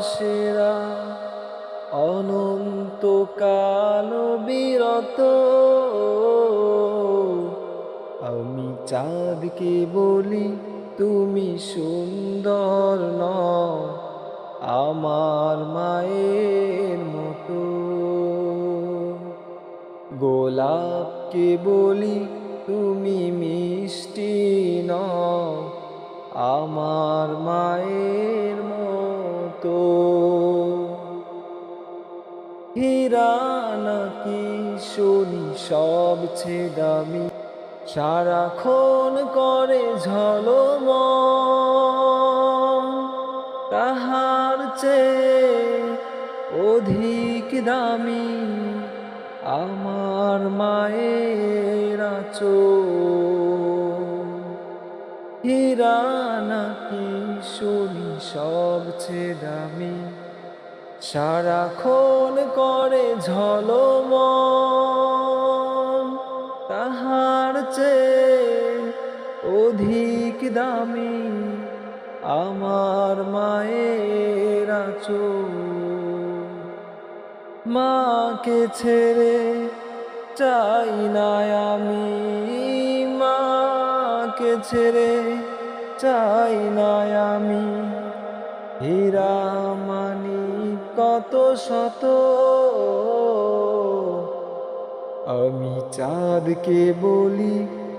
সেরা অনন্ত কাল বিরত। আমি চাঁদকে বলি, তুমি সুন্দর ন আমার মায়ের মতো। গোলাপকে বলি, তুমি মিষ্টি ন আমার মায়ের মতো। হীরা নাকি শুনি সবচেয়ে দামি? সারাক্ষণ করে ঝলম তাহার চেয়ে অধিক দামি আমার মায়ের হীরা নাকি শুনি সবচেয়ে দামি সারাক্ষণ করে ঝলম তাহার চেয়ে অধিক দামি। আমার মায়ের মাকে ছেড়ে চাই না আমি। মাকে ছেড়ে চাই না আমি। হীরা মানি কত শত, আমি চাঁদকে বলি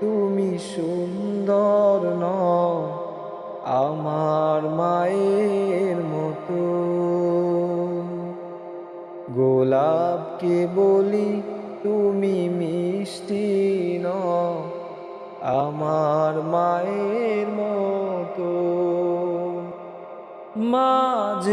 তুমি সুন্দর নও, আমার মায়ের মতো। গোলাপকে বলি তুমি মিষ্টি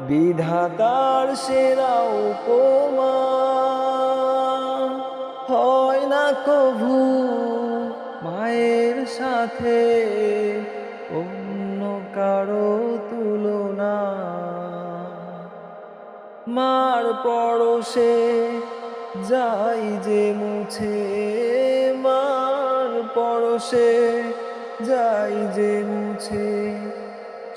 বিধাতার সেরা উপমা। হয় না কভু মায়ের সাথে অন্য কারও তুলনা। মার পরশে যাই যে মুছে, মার পরশে যাই যে মুছে।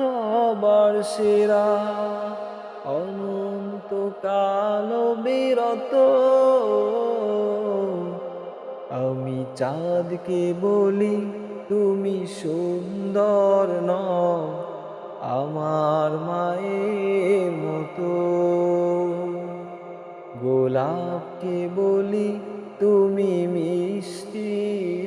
সবার সেরা। অনন্ত কাল বিরত। আমি চাঁদকে বলি, তুমি সুন্দর ন আমার মায়ের মতো। গোলাপকে বলি, তুমি মিষ্টি